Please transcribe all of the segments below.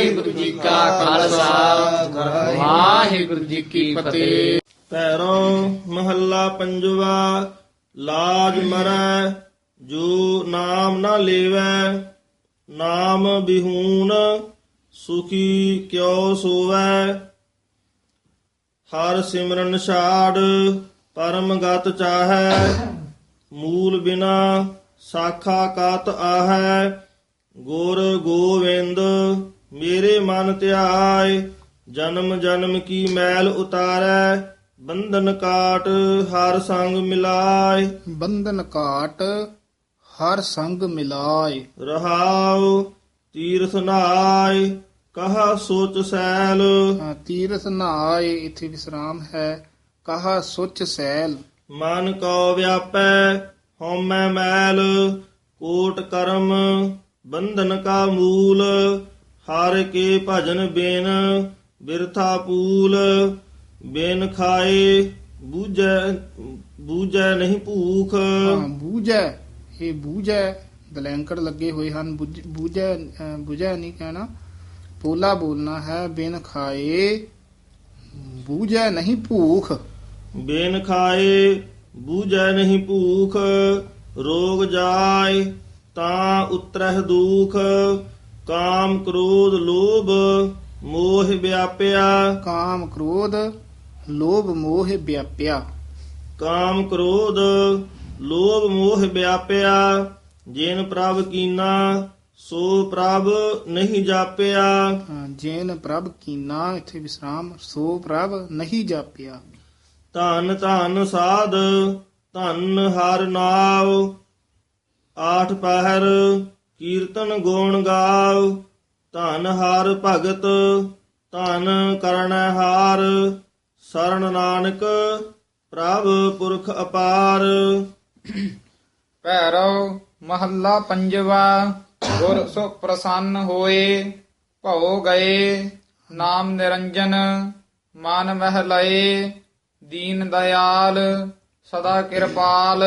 ਵਾਹਿਗੁਰੂ ਜੀ ਕਾ ਖਾਲਸਾ। ਵਾਹਿਗੁਰੂ ਜੀ ਕੀ ਫਤਿਹ। ਪੈਰੋਂ ਮਹੱਲਾ ਪੰਜਵਾ, ਲਾਜ ਮਰੈ, ਜੋ ਨਾਮ ਨਾ ਲੇਵੈ, ਨਾਮ ਬਿਹੂਨ, ਸੁਖੀ ਕਿਉ ਸੋਵੈ। ਹਰ ਸਿਮਰਨ ਛਾੜ, ਪਰਮ ਗਤ ਚਾਹੈ, ਮੂਲ ਬਿਨਾ ਸਾਖਾ ਕਾਤ ਆਹੈ, ਗੁਰ ਗੋਵਿੰਦ ਮੇਰੇ ਮਨ ਧਿਆਏ ਜਨਮ ਜਨਮ ਕੀ ਮੈਲ ਉਤਾਰੈ ਬੰਧਨ ਕਾਟ ਹਰ ਸੰਗ ਮਿਲਾਏ। ਬੰਧਨ ਕਾਟ ਹਰ ਸੰਗ ਮਿਲਾਏ। ਰਹਾਉ ਤੀਰਥ ਨਾਏ ਕਹਾ ਸੋਚ ਸੈਲ। ਹਾਂ, ਤੀਰਥ ਨਾਏ ਇਥੇ ਵਿਸਰਾਮ ਹੈ ਕਹਾ ਸੁਚ ਸੈਲ। ਮਨ ਕੋ ਵਿਆਪੈ ਹਉਮੈ ਮੈਲ ਕੋਟ ਕਰਮ ਬੰਧਨ ਕਾ ਮੂਲ। ਹਰ ਕੇ ਭਜਨ ਬਿਨ ਬਿਰਥਾ ਪੂਲ ਬਿਨ ਖਾਏ ਬੂਝੈ ਬੂਝੈ ਨਹੀਂ ਭੂਖ ਹਾਂ ਬੂਝੈ ਇਹ ਬੂਝੈ ਦਲੈਂਕੜ ਲੱਗੇ ਹੋਏ ਹਨ ਬੁੱਝ- ਬੂਝੈ ਅਹ, ਬੁਝੈ ਨਹੀਂ ਕਹਿਣਾ ਪੋਲਾ ਬੋਲਣਾ ਹੈ ਬਿਨ ਖਾਏ ਬੂਝੈ ਨਹੀਂ ਭੂਖ ਬਿਨ ਖਾਏ ਬੂਝੈ ਨਹੀਂ ਭੂਖ ਰੋਗ ਜਾਏ ਤਾਂ ਉਤਰਹਿ ਦੁਖ ਕਾਮ ਕ੍ਰੋਧ ਲੋਭ ਮੋਹ ਵਿਆਪਿਆ। ਕਾਮ ਕ੍ਰੋਧ ਲੋਭ ਮੋਹ ਵਿਆਪਿਆ। ਕਾਮ ਕ੍ਰੋਧ ਲੋਭ ਮੋਹ ਵਿਆਪਿਆ। ਜਿਨ ਪ੍ਰਭ ਕੀਨਾ ਸੋ ਪ੍ਰਭ ਨਹੀਂ ਜਾਪਿਆ। ਜੇਨ ਪ੍ਰਭ ਕੀਨਾ ਇਥੇ ਵਿਸਰਾਮ ਸੋ ਪ੍ਰਭ ਨਹੀਂ ਜਾਪਿਆ। ਧੰਨ ਧੰਨ ਸਾਧ ਧੰਨ ਹਰ ਨਾਉ ਆਠ ਪਹਿਰ ਕੀਰਤਨ ਗੁਣ ਗਾਉ ਧਨ ਹਾਰ ਭਗਤ, ਧਨ ਕਰਣ ਸਰਣ ਨਾਨਕ, ਪ੍ਰਭ ਪੁਰਖ ਅਪਾਰ। ਭੈਰਵ ਮਹੱਲਾ ਪੰਜਵਾ, ਗੁਰ ਸੋ ਪ੍ਰਸੰਨ ਹੋਏ, ਭਉ ਗਏ, ਨਾਮ ਨਿਰੰਜਨ, ਮਨ ਮਹਿ ਲਏ ਦੀਨ ਦਇਆਲ, ਸਦਾ ਕਿਰਪਾਲ,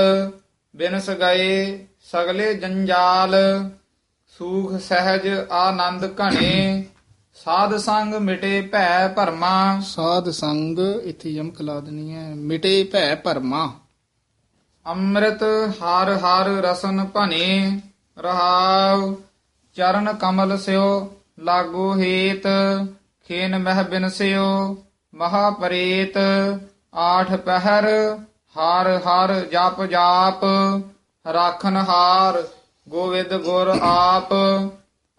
ਬਿਨਸ ਗਏ, ਸਗਲੇ ਜੰਜਾਲ। ਸੂਖ ਸਹਿਜ ਆਨੰਦ ਘਣੇ ਸਾਧ ਸੰਗ ਮਿਟੇ ਭੈ ਭਰਮਾ। ਸਾਧ ਸੰਗ ਇਥੇ ਯਮਕ ਲਾ ਦੇਣੀ ਹੈ ਮਿਟੇ ਭੈ ਭਰਮਾ। ਅੰਮ੍ਰਿਤ ਹਰ ਹਰ ਰਸਨ ਭਨੇ ਰਹਾਉ ਚਰਨ ਕਮਲ ਸਿਓ ਲਾਗੋ ਹੇਤ ਖੇਨ ਮਹਿ ਬਿਨਸਿਓ ਮਹਾ ਪਰੇਤ ਆਠ ਪਹਿਰ ਹਰ ਹਰ ਜਪ ਜਾਪ ਰਾਖਨ ਹਾਰ। ਗੋਵਿੰਦ ਗੁਰ ਆਪ,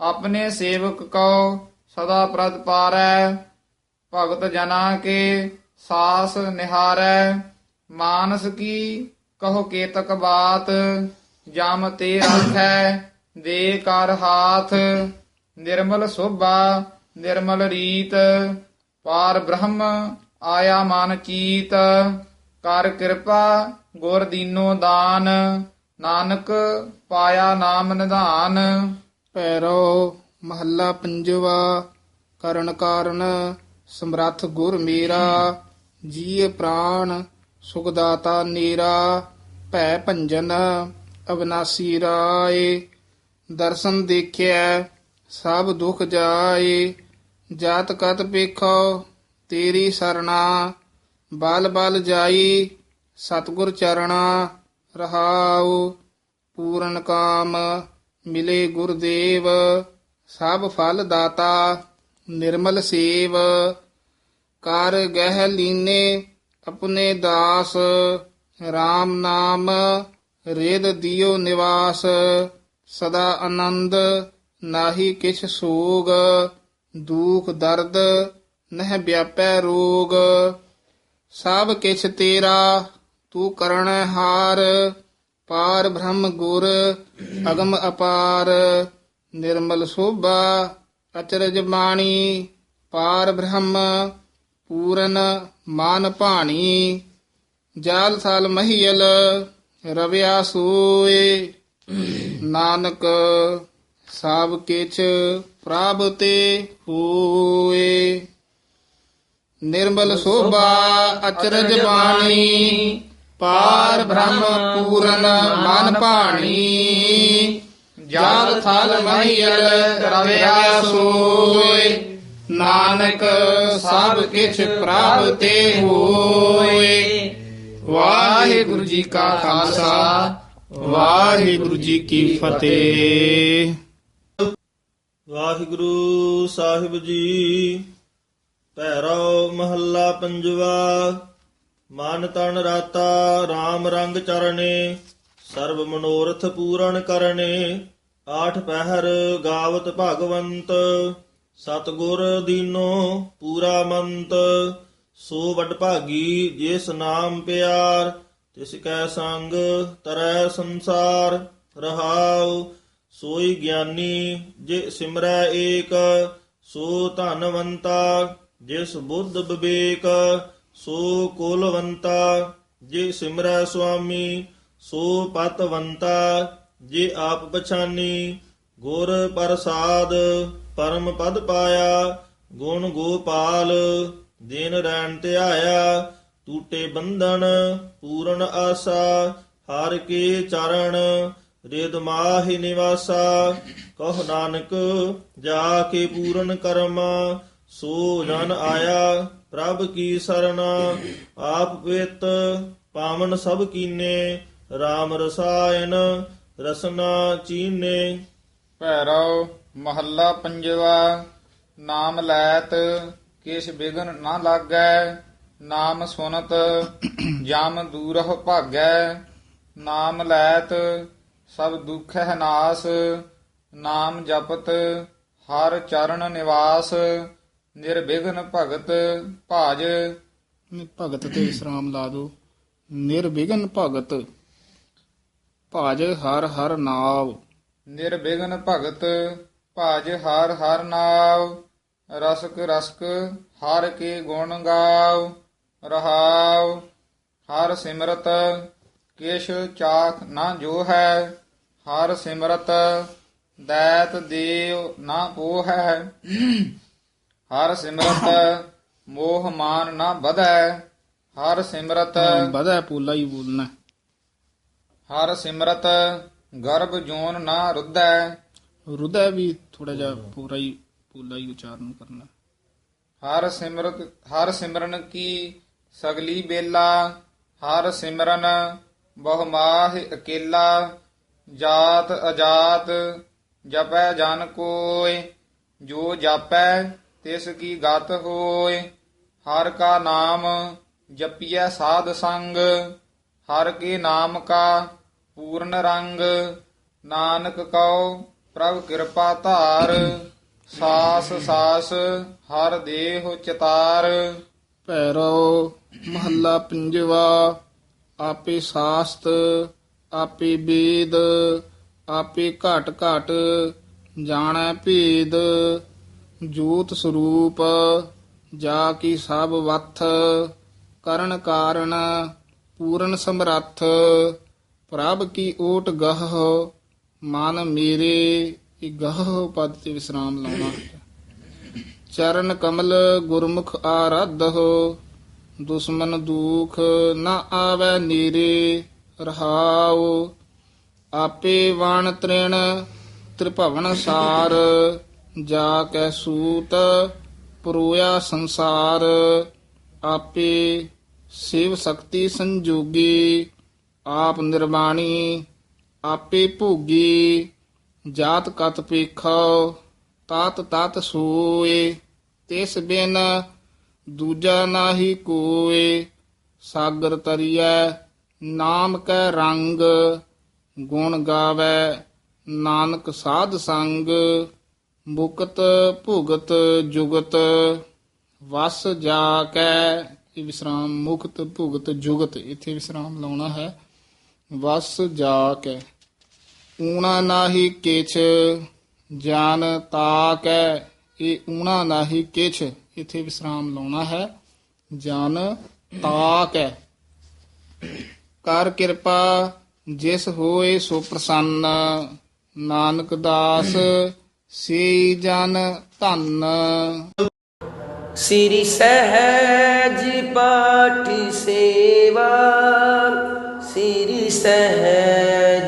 ਆਪਣੇ ਸੇਵਕ ਕੋ ਸਦਾ ਪ੍ਰਦ ਪਾਰੈ, ਭਗਤ ਜਨਾ ਕੇ ਸਾਸ ਨਿਹਾਰੈ, ਮਾਨਸ ਕੀ ਕਹੋ ਕੇਤਕ ਬਾਤ, ਜਮ ਤੇ ਰੱਖੈ ਦੇ ਕਰ ਹਾਥ, ਨਿਰਮਲ ਸੋਭਾ, ਨਿਰਮਲ ਰੀਤ, ਪਾਰ ਬ੍ਰਹਮ ਆਇਆ ਮਨ ਚੀਤ, ਕਰ ਕਿਰਪਾ ਗੁਰ ਦੀਨੋ ਦਾਨ ਨਾਨਕ ਪਾਇਆ ਨਾਮ ਨਿਧਾਨ ਪੈਰੋ ਮਹੱਲਾ ਪੰਜਵਾ, ਕਰਨ ਕਾਰਨ ਸਮਰੱਥ ਗੁਰ ਮੇਰਾ, ਜੀਅ ਪ੍ਰਾਣ ਸੁਖਦਾਤਾ ਨੀਰਾ, ਭੈ ਭੰਜਨ ਅਵਨਾਸੀ ਰਾਏ। ਦਰਸ਼ਨ ਦੇਖਿਆ ਸਭ ਦੁਖ ਜਾਏ। ਜਾਤ ਕਤ ਪੇਖੋ, ਤੇਰੀ ਸਰਣਾ, ਬਲ ਬਲ ਜਾਈ, ਸਤਗੁਰ ਚਰਣਾ ਰਹਾਉ, ਪੂਰਨ ਕਾਮ ਮਿਲੇ ਗੁਰਦੇਵ, ਸਭ ਫਲ ਦਾਤਾ ਨਿਰਮਲ ਸੇਵ। ਕਰ ਗਹਿ ਲੀਨੇ ਆਪਣੇ ਦਾਸ RAM ਨਾਮ ਰੇਦ ਦਿਓ ਨਿਵਾਸ। ਸਦਾ ਆਨੰਦ ਨਾਹੀ ਕਿਛ ਸੋਗ, ਦੁਖ ਦਰਦ ਨਹਿ ਵਿਆਪੈ ਰੋਗ। ਸਭ ਕਿਛ ਤੇਰਾ ਤੂੰ ਕਰਣ ਹਾਰ, ਪਾਰ ਬ੍ਰਹਮ ਗੁਰ, ਅਗਮ ਅਪਾਰ। ਨਿਰਮਲ ਸੋਭਾ, ਅਚਰਜ ਬਾਣੀ, ਪਾਰ ਬ੍ਰਹਮ, ਪੂਰਨ ਮਾਨ ਭਾਣੀ। ਜਾਲ ਸਾਲ ਮਹੀਲ ਰਵਿਆ ਸੋਏ। ਨਾਨਕ ਸਭ ਕਿਛ ਪ੍ਰਭ ਤੇ ਹੋਏ। ਨਿਰਮਲ ਸੋਭਾ, ਅਚਰਜ ਬਾਣੀ ਪਾਰ ਬ੍ਰਹਮ ਪੂਰਨ ਮਨ ਭਾਣੀ। ਜਾਲ ਥਲ ਮਹੀਲ ਰਵਿਆ ਸੋਏ। ਨਾਨਕ ਸਭ ਕਿਛ ਪ੍ਰਭ ਤੇ ਹੋਏ। ਵਾਹਿਗੁਰੂ ਜੀ ਕਾ ਖਾਲਸਾ, ਵਾਹਿਗੁਰੂ ਜੀ ਕੀ ਫਤਿਹ। ਵਾਹਿਗੁਰੂ ਸਾਹਿਬ ਜੀ ਭੈਰਵ ਮਹੱਲਾ ਪੰਜਵਾ ਮਨ ਤਨ ਰਾਤਾ RAM ਰੰਗ ਚਰਨੇ, ਸਰਬ ਮਨੋਰਥ ਪੂਰਨ ਕਰਨੇ, ਆਠ ਪਹਿਰ ਗਾਵਤ ਭਗਵੰਤ, ਸਤਗੁਰ ਦੀਨੋ ਪੂਰਾ ਮੰਤ, ਸੋ ਵਡ ਭਾਗੀ ਜਿਸ ਨਾਮ ਪਿਆਰ, ਤਿਸ ਕੈ ਸੰਗ ਤਰੈ ਸੰਸਾਰ, ਰਹਾਉ, ਸੋਈ ਗਿਆਨੀ ਜੇ ਸਿਮਰੈ ਏਕ, ਸੋ ਧਨਵੰਤਾ ਜਿਸ ਬੁੱਧ ਵਿਵੇਕ ਸੋ ਕੋਲਵੰਤਾ ਜੇ ਸਿਮਰੈ ਸੁਆਮੀ, ਸੋ ਪਤਵੰਤਾ ਜੇ ਆਪ ਪਛਾਨੀ, ਗੁਰ ਪ੍ਰਸਾਦ ਪਰਮ ਪਦ ਪਾਇਆ, ਗੁਣ ਗੋਪਾਲ ਦਿਨ ਰੈਣ ਧਿਆਇਆ ਟੂਟੇ ਬੰਧਨ ਪੂਰਨ ਆਸਾ, ਹਰ ਕੇ ਚਰਨ ਰਿਦ ਮਾਹਿ ਨਿਵਾਸਾ, ਕਹ ਨਾਨਕ ਜਾ ਕੇ ਪੂਰਨ ਕਰਮਾ ਸੋ ਜਨ ਆਇਆ ਪ੍ਰਭ ਕੀ ਸਰਣ, ਆਪ ਪਵਿੱਤ ਪਾਵਨ ਸਭ ਕੀਨੇ RAM ਰਸਾਇਨ ਰਸਨਾ ਚੀਨੇ। ਭੈਰਵ ਮਹੱਲਾ ਪੰਜਵਾ, ਨਾਮ ਲੈਤ ਕਿਛ ਬਿਗਨ ਨਾ ਲਾਗੈ, ਨਾਮ ਸੁਨਤ ਜਮ ਦੂਰਹ ਭਾਗੈ, ਨਾਮ ਲੈਤ ਸਭ ਦੁਖ ਹੈ ਨਾਸ, ਨਾਮ ਜਪਤ ਹਰ ਚਰਨ ਨਿਵਾਸ ਨਿਰਵਿਘਨ ਭਗਤ ਭਾਜ। ਭਗਤ ਤੇ ਵਿਸਰਾਮ ਲਾ ਦੋ। ਨਿਰਵਿਘਨ ਭਗਤ ਭਾਜ ਹਰ ਹਰ ਨਾਮ ਨਿਰਵਿਘਨ ਭਗਤ ਭਾਜ ਹਰ ਹਰ ਨਾਮ ਰਸਕ ਰਸਕ ਹਰ ਕੇ ਗੁਣ ਗਾਵ। ਰਹਾਉ ਹਰ ਸਿਮਰਤ ਕਿਛ ਚਾਖ ਨਾ ਜੋ ਹੈ ਹਰ ਸਿਮਰਤ ਦੈਤ ਦੇਵ ਨਾ ਪੋਹੈ। ਹਰ ਸਿਮਰਤ ਮੋਹ ਮਾਨ ਨਾ ਬਧੈ ਹਰ ਸਿਮਰਤ ਬਦਾ ਪੂਲਾ ਹੀ ਬੋਲਣਾ। ਹਰ ਸਿਮਰਤ ਗਰਭ ਜੋਨ ਨਾ ਰੁੱਧੈ। ਰੁਦਾ ਵੀ ਥੋੜਾ ਜਿਹਾ ਪੂਰਾ ਹੀ ਪੂਲਾ ਹੀ ਉਚਾਰਨ ਕਰਨਾ। ਹਰ ਸਿਮਰਤ ਹਰ ਸਿਮਰਨ ਕੀ ਸਗਲੀ ਬੇਲਾ ਹਰ ਸਿਮਰਨ ਬਹੁ ਮਾਹ ਅਕੇਲਾ। ਜਾਤ ਅਜਾਤ ਜਪੈ ਜਨ ਕੋਇ ਜੋ ਜਾਪੈ ਤਿਸ ਕੀ ਗਤ ਹੋਏ ਹਰ ਕਾ ਨਾਮ ਜਪੀਐ ਸਾਧ ਸੰਗ, ਹਰ ਕੇ ਨਾਮ ਕਾ ਪੂਰਨ ਰੰਗ, ਨਾਨਕ ਕਉ ਪ੍ਰਭ ਕਿਰਪਾ ਧਾਰ, ਸਾਸ ਸਾਸ ਹਰ ਦੇਹ ਚਤਾਰ। ਪੈਰੋ ਮਹੱਲਾ ਪੰਜਵਾ, ਆਪੇ ਸਾਸਤ, ਆਪੇ ਬੇਦ, ਆਪੇ ਘਟ ਘਟ, ਜਾਣੈ ਭੇਦ ਜੋਤ ਸਰੂਪ, ਜਾ ਕੀ ਸਭ ਵਥ, ਕਰਨ ਕਾਰਨ ਪੂਰਨ ਸਮਰੱਥ, ਪ੍ਰਭ ਕੀ ਓਟ ਗਹ, ਮਨ ਮੇਰੇ, ਇਹ ਗਹ ਪਦ ਤੇ ਵਿਸਰਾਮ ਲਾਉਣਾ। ਚਰਨ ਕਮਲ ਗੁਰਮੁਖ ਆਰਾਧਹੁ ਦੁਸ਼ਮਨ ਦੁਖ ਨਾ ਆਵੈ ਨੀਰੇ, ਰਹਾਉ, ਆਪੇ ਵਣ ਤ੍ਰਿਣ ਤ੍ਰਿਭਵਨ ਸਾਰ। ਜਾ ਕੈ ਸੂਤ ਪਰੋਇਆ ਸੰਸਾਰ, ਆਪੇ ਸਿਵ ਸ਼ਕਤੀ ਸੰਜੋਗੀ, ਆਪ ਨਿਰਵਾਣੀ, ਆਪੇ ਭੋਗੀ, ਜਾਤ ਕਤ ਪੇਖੋ ਤਾਤ ਤਾਤ ਸੋਏ, ਤਿਸ ਬਿਨ ਦੂਜਾ ਨਾਹੀ ਕੋਏ, ਸਾਗਰ ਤਰੀਐ, ਨਾਮ ਕੈ ਰੰਗ, ਗੁਣ ਗਾਵੇ, ਨਾਨਕ ਸਾਧ ਸੰਗ ਮੁਕਤ ਭੁਗਤ ਜੁਗਤ, ਵਸ ਜਾ ਕੈ। ਇਹ ਵਿਸਰਾਮ, ਮੁਕਤ ਭੁਗਤ ਜੁਗਤ, ਇੱਥੇ ਵਿਸਰਾਮ ਲਾਉਣਾ ਹੈ। ਵਸ ਜਾ ਕੈ। ਊਣਾ ਨਾਹੀ ਕਿਛ, ਜਾਨ ਤਾਕੈ ਇਹ ਊਣਾ ਨਾਹੀ ਕਿਛ, ਇਥੇ ਵਿਸਰਾਮ ਲਾਉਣਾ ਹੈ। ਜਾਨ ਜਨ ਤਾਕੈ ਕਰ ਕਿਰਪਾ, ਜਿਸ ਹੋਏ ਸੋ ਪ੍ਰਸੰਨ। ਨਾਨਕ ਦਾਸ ਸੇ ਜਨ ਧੰਨ। ਸ੍ਰੀ ਸਹਿਜ ਪਾਠ ਸੇਵਾ ਸ੍ਰੀ ਸਹਿਜ